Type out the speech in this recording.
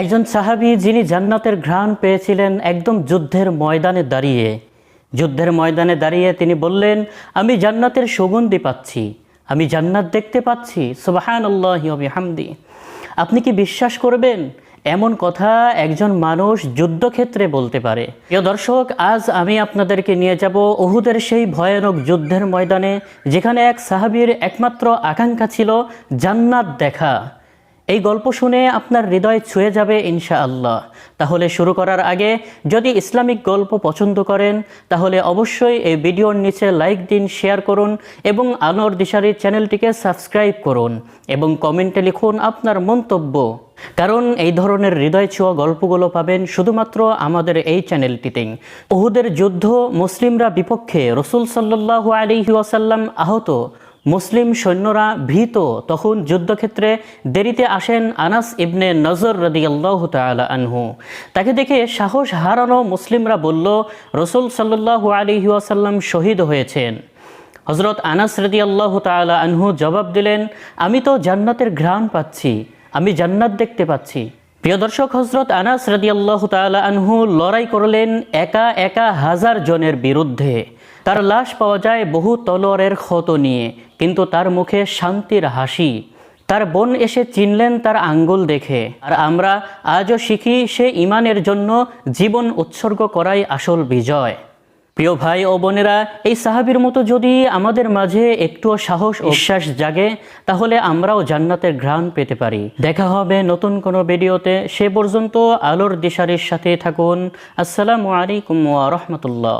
একজন সাহাবী যিনি জান্নাতের ঘ্রাণ পেয়েছিলেন একদম যুদ্ধের ময়দানে দাঁড়িয়ে। যুদ্ধের ময়দানে দাঁড়িয়ে তিনি বললেন, আমি জান্নাতের সুগন্ধি পাচ্ছি। আমি জান্নাত দেখতে পাচ্ছি। সুবাহান আল্লাহ হামদি আপনি কি বিশ্বাস করবেন? এমন কথা একজন মানুষ যুদ্ধক্ষেত্রে বলতে পারে। প্রিয় দর্শক, আজ আমি আপনাদেরকে নিয়ে যাব ওহুদের সেই ভয়ানক যুদ্ধের ময়দানে, যেখানে এক সাহাবীর একমাত্র আকাঙ্ক্ষা ছিল জান্নাত দেখা। এই গল্প শুনে আপনার হৃদয় ছুঁয়ে যাবে ইনশা আল্লাহ তাহলে শুরু করার আগে যদি ইসলামিক গল্প পছন্দ করেন, তাহলে অবশ্যই এই ভিডিওর নিচে লাইক দিন, শেয়ার করুন এবং আনোয়ার দিশারি চ্যানেলটিকে সাবস্ক্রাইব করুন এবং কমেন্টে লিখুন আপনার মন্তব্য। কারণ এই ধরনের হৃদয় ছোঁয়া গল্পগুলো পাবেন শুধুমাত্র আমাদের এই চ্যানেলটিতেই। ওহুদের যুদ্ধ মুসলিমরা বিপক্ষে রসুল সাল্লাহু আলিহি ওয়াসাল্লাম আহত। মুসলিম সৈন্যরা ভীত, তখন যুদ্ধক্ষেত্রে দেরিতে আসেন আনাস ইবনে নজর রদিয়াল্লাহ আনহু। তাকে দেখে সাহস হারানো মুসলিমরা বলল, রসুল সাল্লাহু আলিহি ওয়াসাল্লাম শহীদ হয়েছেন। হজরত আনাস রদি আল্লাহ তালা আনহু জবাব দিলেন, আমি তো জান্নাতের ঘ্রাণ পাচ্ছি, আমি জান্নাত দেখতে পাচ্ছি। প্রিয় দর্শক হজরত আনাস রদি আল্লাহ তালা আনহু লড়াই করলেন একা একা হাজার জনের বিরুদ্ধে। তার লাশ পাওয়া যায় বহু তলোয়ারের ক্ষত নিয়ে, কিন্তু তার মুখে শান্তির হাসি। তার বোন এসে চিনলেন তার আঙ্গুল দেখে। আর আমরা আজও শিখি সে ইমানের জন্য জীবন উৎসর্গ করাই আসল বিজয়। প্রিয় ভাই ও বোনেরা, এই সাহাবির মতো যদি আমাদের মাঝে একটুও সাহস বিশ্বাস জাগে, তাহলে আমরাও জান্নাতের ঘ্রাণ পেতে পারি। দেখা হবে নতুন কোনো ভিডিওতে। সে পর্যন্ত আলোর দিশারির সাথে থাকুন। আসসালামু আলাইকুম ওয়া রাহমাতুল্লাহ।